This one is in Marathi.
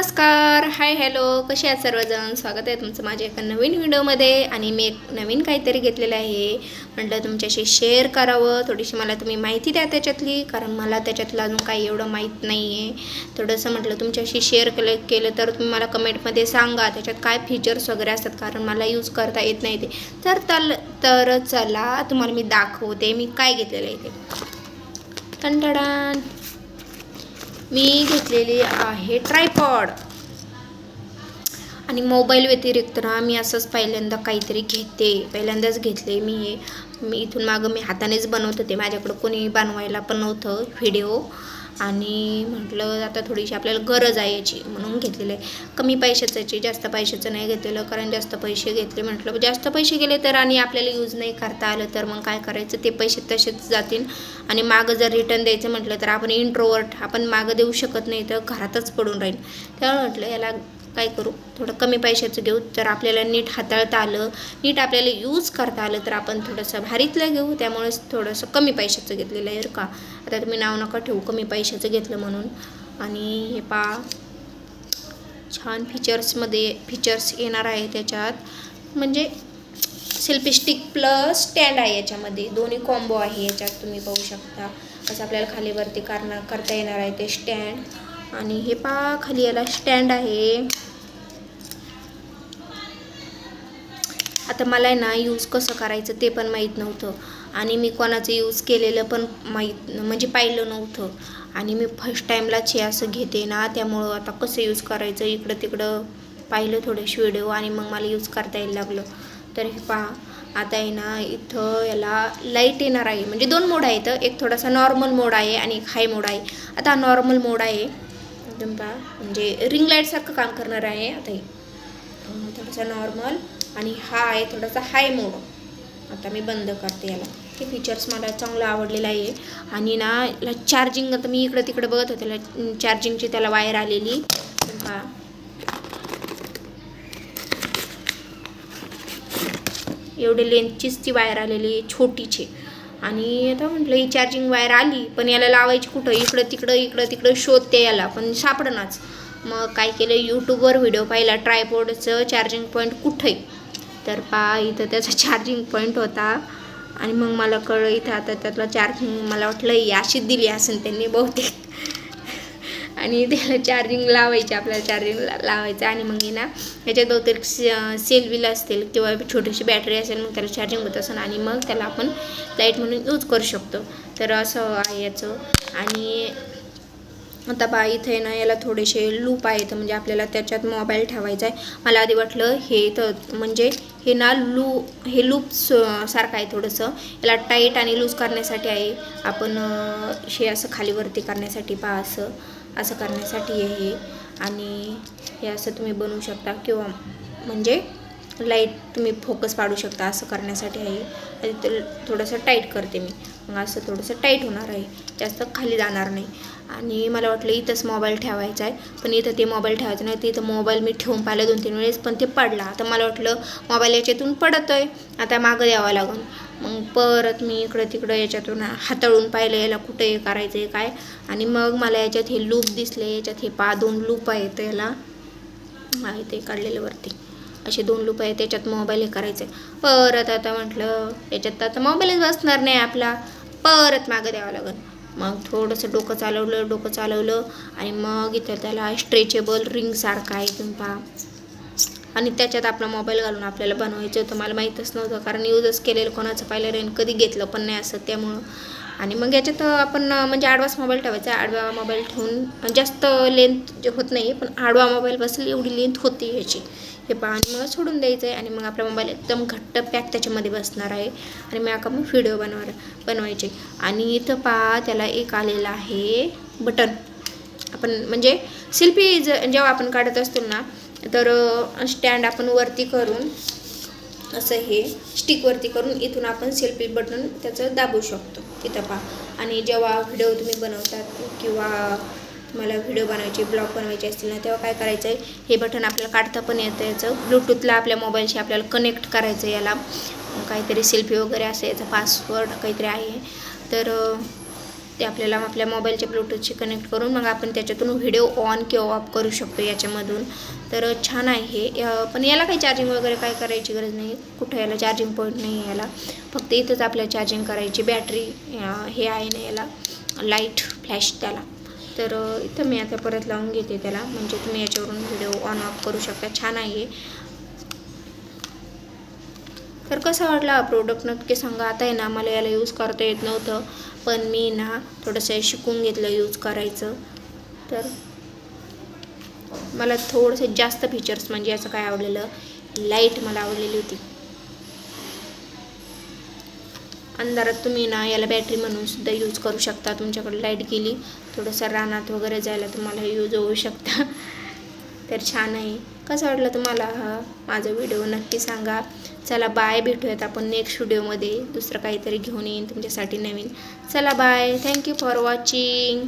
नमस्कार. Hi hello. कसे आहात सर्वजण? स्वागत आहे तुमचं माझ्या एका नवीन व्हिडिओमध्ये आणि मी एक नवीन काहीतरी घेतलेलं आहे. म्हटलं तुमच्याशी शेअर करावं. थोडीशी मला तुम्ही माहिती द्या त्याच्यातली कारण मला त्याच्यातलं अजून काही एवढं माहीत नाही आहे थोडंसं म्हटलं तुमच्याशी शेअर केलं केलं तर तुम्ही मला कमेंटमध्ये सांगा. त्याच्यात काय फीचर्स वगैरे असतात कारण मला यूज करता येत नाही ते. तर तल तर चला तुम्हाला मी दाखवते. मी काय घेतलेलं आहे ते. तंटडान मी घेतलेली आहे ट्रायपॉड. आणि मोबाईल व्यतिरिक्त ना मी असंच पहिल्यांदा काहीतरी घेते. पहिल्यांदाच घेतले मी. हे मी इथून मागं मी हातानेच बनवत होते. माझ्याकडं कोणी बनवायला पण नव्हतं व्हिडिओ. आणि म्हटलं आता थोडीशी आपल्याला गरज आहे याची म्हणून घेतलेलं आहे. कमी पैशाचं याची जास्त पैशाचं नाही घेतलेलं कारण जास्त पैसे घेतले म्हटलं. जास्त पैसे गेले तर आणि आपल्याला यूज नाही करता आलं तर मग काय करायचं? ते पैसे तसेच जातील. आणि मागं जर रिटर्न द्यायचं म्हटलं तर आपण इंट्रोवर्ट आपण मागं देऊ शकत नाही तर घरातच पडून राहील त्यामुळे म्हटलं याला काय करू? थोडं कमी पैशाचं घेऊ. तर आपल्याला नीट हाताळता आलं नीट आपल्याला यूज करता आलं तर आपण थोडंसं भारीतलं घेऊ. त्यामुळेच थोडंसं कमी पैशाचं घेतलेलं आहे का. आता तुम्ही नाव नका ठेवू कमी पैशाचं घेतलं म्हणून. आणि हे पा छान फीचर्समध्ये फीचर्स येणार आहे त्याच्यात. म्हणजे सेल्फी स्टिक प्लस स्टँड आहे याच्यामध्ये. दोन्ही कॉम्बो आहे याच्यात तुम्ही पाहू शकता. असं आपल्याला खालीवरती करणार करता येणार आहे ते स्टँड आणि हे पा खाली याला स्टँड आहे. आता मला आहे ना यूज कसं करायचं ते पण माहीत नव्हतं. आणि मी कोणाचं यूज केलेलं पण माहीत म्हणजे पाहिलं नव्हतं. आणि मी फर्स्ट टाईमलाच हे असं घेते ना त्यामुळं आता कसं यूज करायचं इकडं तिकडं पाहिलं थोडेसे व्हिडिओ आणि मग मला यूज करता यायला लागलं. तर हे पहा आता आहे ना इथं याला लाइट येणार आहे. म्हणजे दोन मोड आहेत. एक थोडासा नॉर्मल मोड आहे आणि एक हाय मोड आहे. आता नॉर्मल मोड आहे. एकदम पहा. म्हणजे रिंग लाईटसारखं काम करणार आहे आता हे. थोडंसं थोडासा नॉर्मल आणि हा आहे थोडासा हाय मोड आता मी बंद करते याला. हे फीचर्स मला चांगलं आवडलेलं आहे. आणि ना याला चार्जिंग आता मी इकडं तिकडं बघत होते. त्याला चार्जिंगची त्याला वायर आलेली. पहा. एवढे लेंथचीच ती वायर आलेली आहे छोटीची. आणि आता म्हटलं ही चार्जिंग वायर आली पण याला लावायची कुठं? इकडं तिकडं इकडं तिकडं शोधते याला पण सापडनाच. मग काय केलं यूट्यूबवर व्हिडिओ पाहिला ट्रायपोडचं चार्जिंग पॉईंट कुठं आहे तर पा इथं त्याचा चार्जिंग पॉईंट होता. आणि मग मला कळलं इथं आता त्यातलं चार्जिंग मला वाटलं ही अशीच दिली असेल त्यांनी बहुतेक. आणि त्याला चार्जिंग लावायची आपल्याला चार्जिंग लावायचं. आणि मग हे ना ह्याच्यात बहुतेक सेल विल असतील किंवा छोटीशी बॅटरी असेल मग त्याला चार्जिंग होत असेल आणि मग त्याला आपण लाइट म्हणून यूज करू शकतो. तर असं आहे याचं. आणि आता बा इथे ना याला थोडेसे लूप आहेत. म्हणजे आपल्याला त्याच्यात मोबाईल ठेवायचा आहे. मला आधी वाटलं हे तर म्हणजे हे ना लू हे लूप सारखं आहे थोडंसं. याला टाईट आणि लूज करण्यासाठी आहे. आपण हे असं खालीवरती करण्यासाठी पहा असं. असं करण्यासाठी आहे. आणि हे असं तुम्ही बनवू शकता किंवा म्हणजे लाइट तुम्ही फोकस पाडू शकता असं करण्यासाठी आहे. आणि ते थोडंसं टाईट करते मी. मग असं थोडंसं टाईट होणार आहे. जास्त खाली जाणार नाही. आणि मला वाटलं इथंच मोबाईल ठेवायचा आहे. पण इथं ते मोबाईल ठेवायचं नाही. तिथं मोबाईल मी ठेवून पाहिलं दोन तीन वेळेस. पण ते पडला. आता मला वाटलं मोबाईल याच्यातून पडतो आहे आता मागं द्यावा लागून मग परत मी इकडं तिकडं याच्यातून हाताळून पाहिलं याला कुठं हे करायचं आहे काय. आणि मग मला याच्यात हे लूप दिसले याच्यात हे पा दोन लूप आहेत याला. आहे ते काढलेलं वरती. असे दोन लूप आहेत त्याच्यात मोबाईल हे करायचं आहे परत आता म्हटलं याच्यात आता मोबाईलच बसणार नाही आपला. परत मागं द्यावं लागेल. मग थोडंसं डोकं चालवलं डोकं चालवलं. आणि मग इथं त्याला स्ट्रेचेबल रिंगसारखं आहे तुम्ही पहा. आणि त्याच्यात आपला मोबाईल घालून आपल्याला बनवायचं. होतं मला माहीतच नव्हतं कारण यूजच केलेलं कोणाचं पाहिलं रेन कधी घेतलं पण नाही असं त्यामुळं. आणि मग याच्यात आपण म्हणजे आडवाच मोबाईल ठेवायचा. आडवा मोबाईल ठेवून जास्त लेंथ होत नाही पण आडवा मोबाईल बसेल एवढी लेंथ होती ह्याची. हे पहा आणि मग सोडून द्यायचं आहे आणि मग आपला मोबाईल एकदम घट्ट पॅक त्याच्यामध्ये बसणार आहे. आणि मग आता मग व्हिडिओ बनवा बनवायचे. आणि इथं पहा त्याला एक आलेलं आहे बटन आपण म्हणजे सेल्फी ज जेव्हा आपण काढत असतो ना तर स्टँड आपण वरती करून असं हे स्टिकवरती करून इथून आपण सेल्फी बटन त्याचं दाबू शकतो. तिथं पहा. आणि जेव्हा व्हिडिओ तुम्ही बनवतात किंवा तुम्हाला व्हिडिओ बनवायचे ब्लॉग बनवायचे असतील ना तेव्हा काय करायचं आहे हे बटन आपल्याला काढता पण येतं. याचं ब्लूटूथला आपल्या मोबाईलशी आपल्याला कनेक्ट करायचं याला. काहीतरी सेल्फी वगैरे असं याचा पासवर्ड काहीतरी आहे. तर ते आपल्याला आपल्या मोबाईलच्या ब्लूटूथशी कनेक्ट करून मग आपण त्याच्यातून व्हिडिओ ऑन किंवा ऑफ करू शकतो याच्यामधून. तर छान आहे हे. पण याला काही चार्जिंग वगैरे काय करायची गरज नाही. कुठं याला चार्जिंग पॉईंट नाही याला. फक्त इथंच आपल्याला चार्जिंग करायची. बॅटरी हे आहे ना याला. लाइट फ्लॅश त्याला. तर इथं मी आता परत लावून घेते त्याला. म्हणजे तुम्ही याच्यावरून व्हिडिओ ऑन ऑफ करू शकता. छान आहे तर कसा वाटला हा प्रोडक्ट नक्की सांगा. आता आहे ना मला याला यूज करता येत नव्हतं. पण मी ना थोडंसं शिकून घेतलं यूज करायचं. तर मला थोडंसं जास्त फीचर्स म्हणजे याचं काय आवडलेलं लाइट मला आवडलेली होती. अंधारात तुम्ही ना याला बॅटरी म्हणून सुद्धा यूज करू शकता. तुमच्याकडे लाइट गेली थोडंसं रानात वगैरे जायला तुम्हाला यूज होऊ शकता. तर छान आहे. कसा वाटला तुम्हाला हा माझा व्हिडिओ. नक्की सांगा. चला बाय भेटूयात आपण नेक्स्ट व्हिडिओमध्ये दुसरं काहीतरी घेऊन येईन तुमच्यासाठी नवीन. चला बाय थँक्यू फॉर वॉचिंग